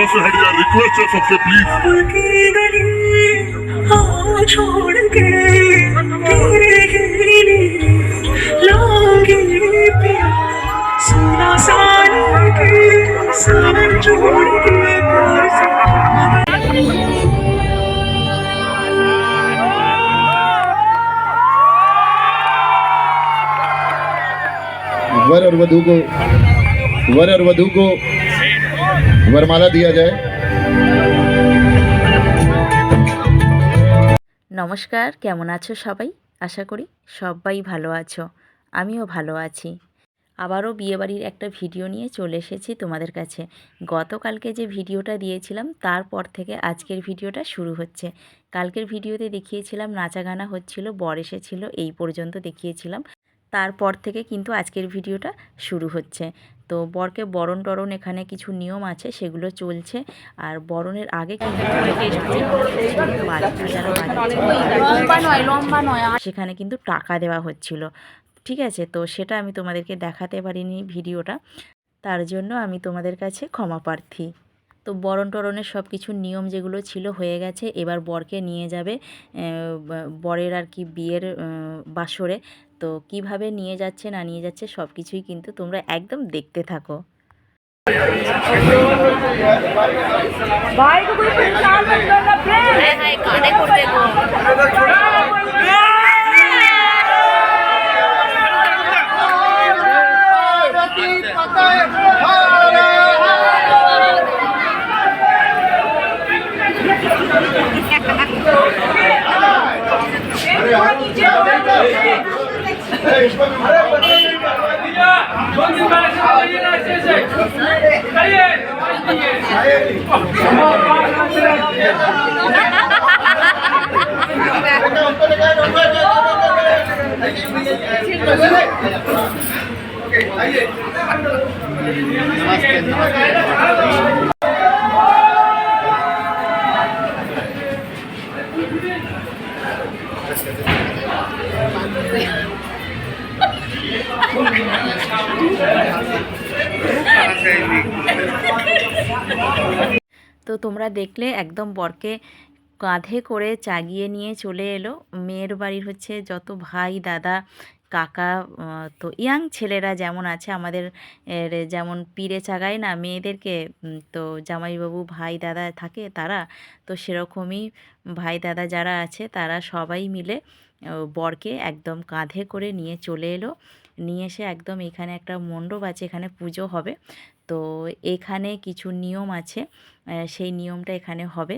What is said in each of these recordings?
सबसे हटिया रिक्वेस्ट है सबसे प्लीज़ छोड़ के तेरे वर और वधु को, वर और वधु को वरमाला दिया जाए নমস্কার কেমন আছো সবাই আশা করি সবাই ভালো আছো আমিও ভালো আছি আবারও বিয়েবাড়ির একটা ভিডিও নিয়ে চলে এসেছি তোমাদের কাছে গতকালকে যে ভিডিওটা দিয়েছিলাম তারপর থেকে আজকের ভিডিওটা শুরু হচ্ছে কালকের ভিডিওতে দেখিয়েছিলাম নাচা গানা হচ্ছিল বর এসেছিল এই পর্যন্ত দেখিয়েছিলাম তারপর থেকে কিন্তু আজকের ভিডিওটা শুরু হচ্ছে তো বরকে বরণ টরণ এখানে কিছু নিয়ম আছে সেগুলো চলছে। আর বরণের আগে সেখানে কিন্তু টাকা দেওয়া হচ্ছিল। ঠিক আছে? তো সেটা আমি তোমাদেরকে দেখাতে পারিনি ভিডিওটা। তার জন্য আমি তোমাদের কাছে ক্ষমা প্রার্থী। তো বরণ টরণের সব কিছু নিয়ম যেগুলো ছিল হয়ে গেছে এবার বরকে নিয়ে যাবে বরের আর কি বিয়ের বাসরে তো কীভাবে নিয়ে যাচ্ছে না নিয়ে যাচ্ছে সব কিছুই কিন্তু তোমরা একদম দেখতে থাকো नमस्ते তো তোমরা দেখলে একদম বরকে কাঁধে করে চাগিয়ে নিয়ে চলে এলো। মেয়ের বাড়ির হচ্ছে যত ভাই, দাদা, কাকা তো ইয়াং ছেলেরা যেমন আছে, আমাদের যেমন পীরে চাগায় না মেয়েদেরকে তো জামাইবাবু ভাই, দাদা থাকে তারা, তো সেরকমই ভাই, দাদা যারা আছে তারা সবাই মিলে বরকে একদম কাঁধে করে নিয়ে চলে এলো। নিয়ে এসে একদম এখানে একটা মণ্ডপ আছে, এখানে পুজো হবে। তো এখানে কিছু নিয়ম আছে সেই নিয়মটা এখানে হবে।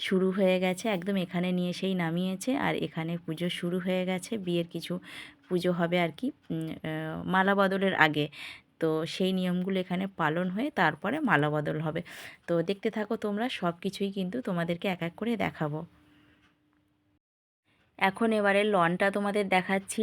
শুরু হয়ে গেছে, একদম এখানে নিয়ে এসেই নামিয়েছে আর এখানে পুজো শুরু হয়ে গেছে। বিয়ের কিছু পুজো হবে আর কি মালা বদলের আগে। তো সেই নিয়মগুলো এখানে পালন হয়ে তারপরে মালা বদল হবে। তো দেখতে থাকো তোমরা, সব কিছুই কিন্তু তোমাদেরকে এক এক করে দেখাবো। এখন এবারে লনটা তোমাদের দেখাচ্ছি।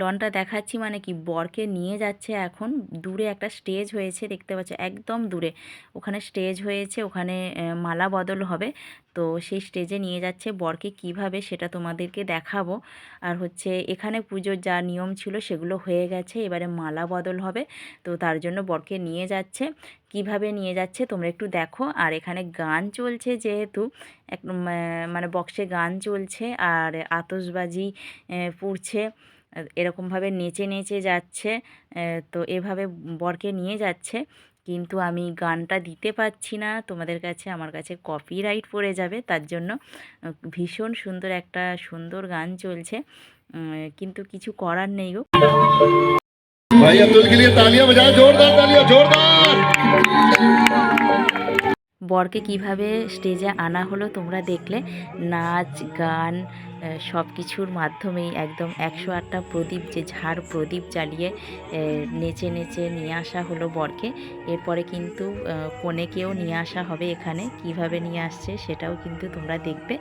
লনটা দেখাচ্ছি মানে কি বরকে নিয়ে যাচ্ছে এখন। দূরে একটা স্টেজ হয়েছে, দেখতে পাচ্ছ, একদম দূরে। ওখানে স্টেজ হয়েছে, ওখানে মালা বদল হবে। তো সেই স্টেজে নিয়ে যাচ্ছে বরকে কীভাবে সেটা তোমাদেরকে দেখাবো। আর হচ্ছে এখানে পুজোর যা নিয়ম ছিল সেগুলো হয়ে গেছে, এবারে মালা বদল হবে। তো তার জন্য বরকে নিয়ে যাচ্ছে। কীভাবে নিয়ে যাচ্ছে তোমরা একটু দেখো। আর এখানে গান চলছে যেহেতু, এক মানে বক্সে গান চলছে, আর আতসবাজি পুড়ছে। এরকমভাবে নেচে নেচে যাচ্ছে তো এভাবে বরকে নিয়ে যাচ্ছে। কিন্তু আমি গানটা দিতে পারছি না, তোমাদের কাছে আমার কাছে কপিরাইট পড়ে যাবে, তার জন্য ভীষণ সুন্দর একটা সুন্দর গান চলছে। কিন্তু কিছু করার নেই গো। ভাই আব্দুল জোরদার জোরদার! বরকে কীভাবে স্টেজে আনা হলো তোমরা দেখলে। নাচ, গান সব কিছুর মাধ্যমেই একদম একশো আটটা প্রদীপ, যে ঝাড় প্রদীপ জ্বালিয়ে নেচে নেচে নিয়ে আসা হলো বরকে। এরপরে কিন্তু কনেকেও নিয়ে আসা হবে এখানে, কীভাবে নিয়ে আসছে সেটাও কিন্তু তোমরা দেখবে।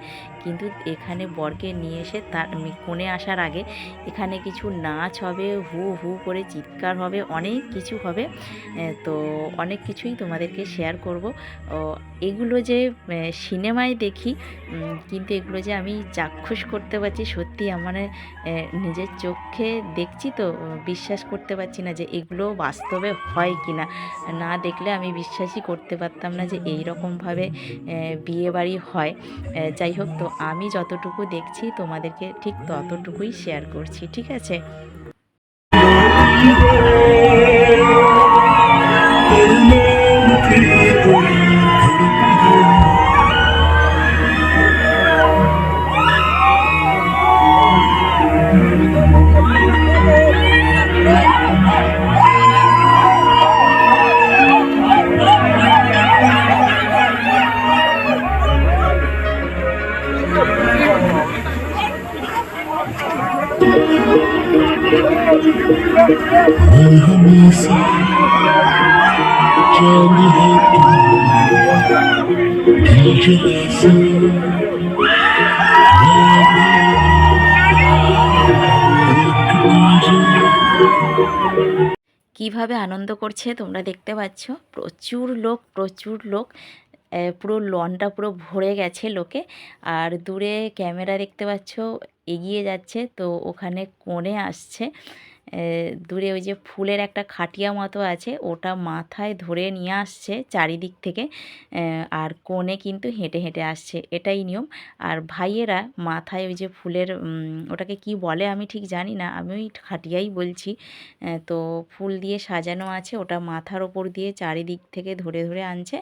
কিন্তু এখানে বরকে নিয়ে এসে তার কনে আসার আগে এখানে কিছু নাচ হবে, হু হু করে চিৎকার হবে, অনেক কিছু হবে। তো অনেক কিছুই তোমাদেরকে শেয়ার করব। এগুলো যে সিনেমায় দেখি কিন্তু এগুলো যে আমি চাক্ষুষ করতে পারছি, সত্যি আমার নিজের চোখে দেখছি তো বিশ্বাস করতে পারছি না যে এগুলো বাস্তবে হয় কি না না দেখলে আমি বিশ্বাসই করতে পারতাম না যে এই রকমভাবে বিয়ে বাড়ি হয় যাই হোক তো, আমি যতটুকু দেখছি, তোমাদেরকে ঠিক ততটুকুই শেয়ার করছি, ঠিক আছে? हर हमेशा चांद है तू दिल जला से কিভাবে আনন্দ করছে তোমরা দেখতে পাচ্ছ প্রচুর লোক প্রচুর লোক এ, পুরো লনটা পুরো ভরে গেছে লোকে আর দূরে ক্যামেরা দেখতে পাচ্ছ এগিয়ে যাচ্ছে তো ওখানে কোণে আসছে। দূরে ওই যে ফুলের একটা খাটিয়া মতো আছে, ওটা মাথায় ধরে নিয়ে আসছে চারিদিক থেকে আর কোণে কিন্তু হেঁটে হেঁটে আসছে, এটাই নিয়ম। আর ভাইয়েরা মাথায় ওই যে ফুলের ওটাকে কি বলে আমি ঠিক জানি না, আমি ওই খাটিয়াই বলছি তো ফুল দিয়ে সাজানো আছে, ওটা মাথার ওপর দিয়ে চারিদিক থেকে ধরে ধরে আনছে,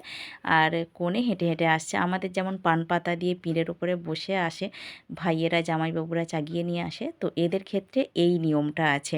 আর কোণে হেঁটে হেঁটে আসছে। আমাদের যেমন পান পাতা দিয়ে পিঠের ওপরে বসে আসে, ভাইয়েরা, জামাইবাবুরা চাগিয়ে নিয়ে আসে, তো এদের ক্ষেত্রে এই নিয়মটা আছে।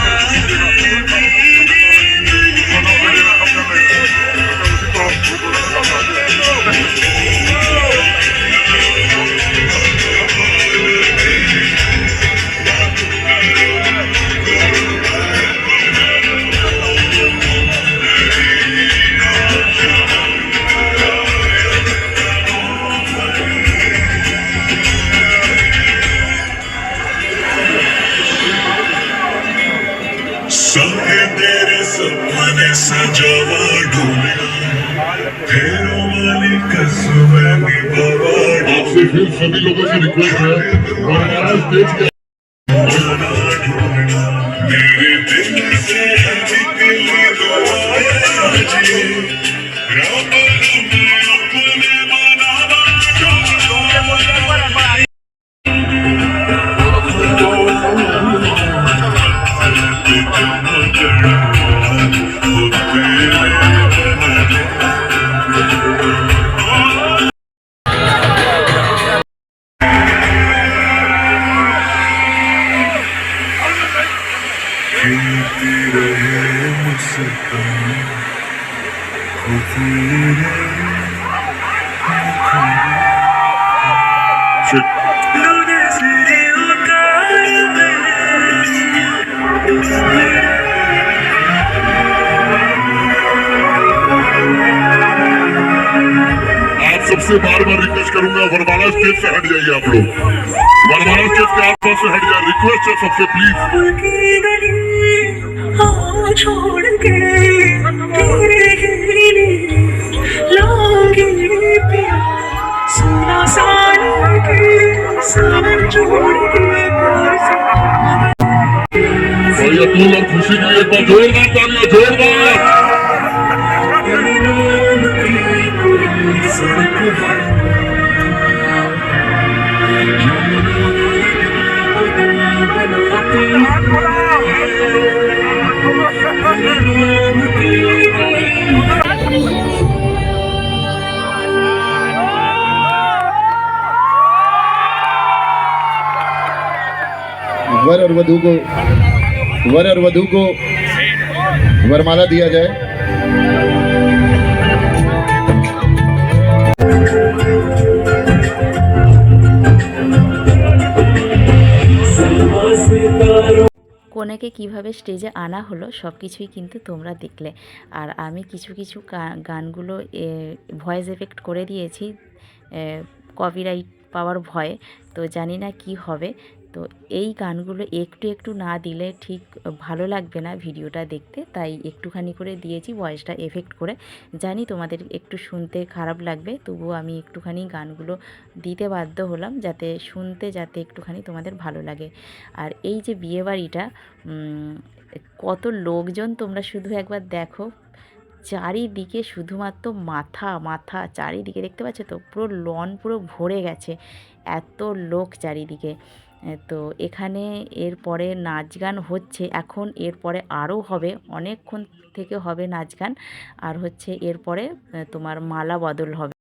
ہے تیرے سپنے سجاوا ڈھولیا پھیروں والی قسم ہے بھی بابا آپ سے پھر سبھی لوگوں سے ریکویسٹ ہے۔ आप सबसे बार बार रिक्वेस्ट करूँगा, वरमाला स्टेज से हट जाइए आप लोग। वरमाला स्टेज के आसपास से हट जाए रिक्वेस्ट है सबसे प्लीज़ छोड़ के। भैया खुशी की एक बार जोरदार तालियाँ जोरदार वर और वधु को वर और वधु को वरमाला दिया जाए কনেকে কিভাবে স্টেজে আনা হলো সব কিছুই কিন্তু তোমরা দেখলে আর আমি কিছু কিছু গা- গানগুলো ভয়েস এফেক্ট করে দিয়েছি কপিরাইট পাওয়ার ভয়ে তো জানি না কি হবে তো এই গানগুলো একটু একটু না দিলে ঠিক ভালো লাগবে না ভিডিওটা দেখতে। তাই একটুখানি করে দিয়েছি ভয়েসটা এফেক্ট করে। জানি তোমাদের একটু শুনতে খারাপ লাগবে, তবুও আমি একটুখানি গানগুলো দিতে বাধ্য হলাম যাতে শুনতে যাতে একটুখানি তোমাদের ভালো লাগে। আর এই যে বিয়েবাড়িটা কত লোকজন তোমরা শুধু একবার দেখো। চারিদিকে শুধুমাত্র মাথা মাথা, চারিদিকে দেখতে পাচ্ছ তো পুরো লন পুরো ভরে গেছে। এত লোক চারিদিকে। তো এখানে এরপরে নাচ গান হচ্ছে। এখন এরপরে আরও হবে, অনেকক্ষণ থেকে হবে নাচ গান। আর হচ্ছে এরপরে তোমার মালা বদল হবে।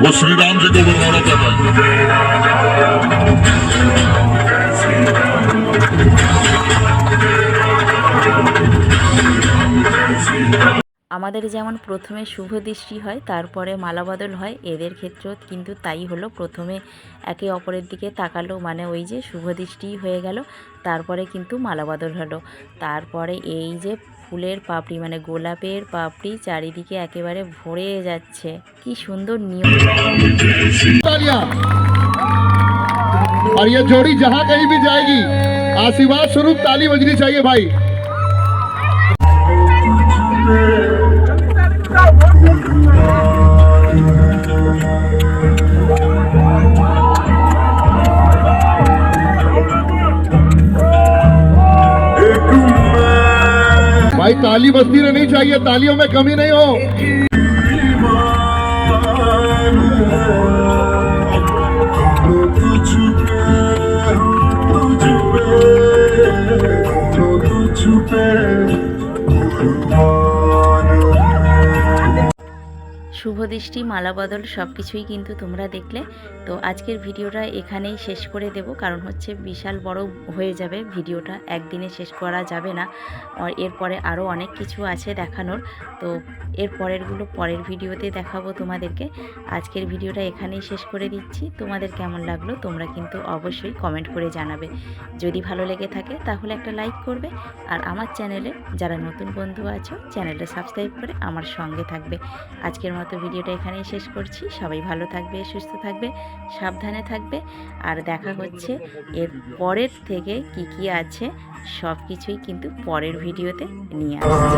वो श्री राम जी को बनवाना कर रहा है আমাদের যেমন প্রথমে শুভ দৃষ্টি হয় তারপরে মালাবদল হয় এদের ক্ষেত্রেও কিন্তু তাই হলো প্রথমে একে অপরের দিকে তাকালো মানে ওই যে শুভ দৃষ্টি হয়ে গেল তারপরে কিন্তু মালাবদল হলো তারপরে এই যে ফুলের পাপড়ি মানে গোলাপের পাপড়ি চারিদিকে একেবারে ভরে যাচ্ছে কি সুন্দর নিয়ম तालियां और ये जोड़ी जहां कहीं भी जाएगी आशीर्वाद स्वरूप ताली बजनी चाहिए भाई भाई ताली बजती रहनी चाहिए तालियों में कमी नहीं हो। শুভ দৃষ্টি, মালা বদল সব কিছুই কিন্তু তোমরা দেখলে। তো আজকের ভিডিওটা এখানেই শেষ করে দেব, কারণ হচ্ছে বিশাল বড় হয়ে যাবে ভিডিওটা, একদিনে শেষ করা যাবে না। আর এরপরে আরও অনেক কিছু আছে দেখানোর, তো এর পরেরগুলো পরের ভিডিওতে দেখাবো তোমাদেরকে। আজকের ভিডিওটা এখানেই শেষ করে দিচ্ছি, তোমাদের কেমন লাগল তোমরা কিন্তু অবশ্যই কমেন্ট করে জানাবে। যদি ভালো লেগে থাকে তাহলে একটা লাইক করবে, আর আমার চ্যানেলে যারা নতুন বন্ধু আছো, চ্যানেলটা সাবস্ক্রাইব করে আমার সঙ্গে থাকবে। আজকের মতো তো ভিডিওটা এখানেই শেষ করছি। সবাই ভালো থাকবে, সুস্থ থাকবে, সাবধানে থাকবে। আর দেখা হচ্ছে এর পরের থেকে কি কি আছে, সব কিছুই কিন্তু পরের ভিডিওতে নিয়ে আসছি।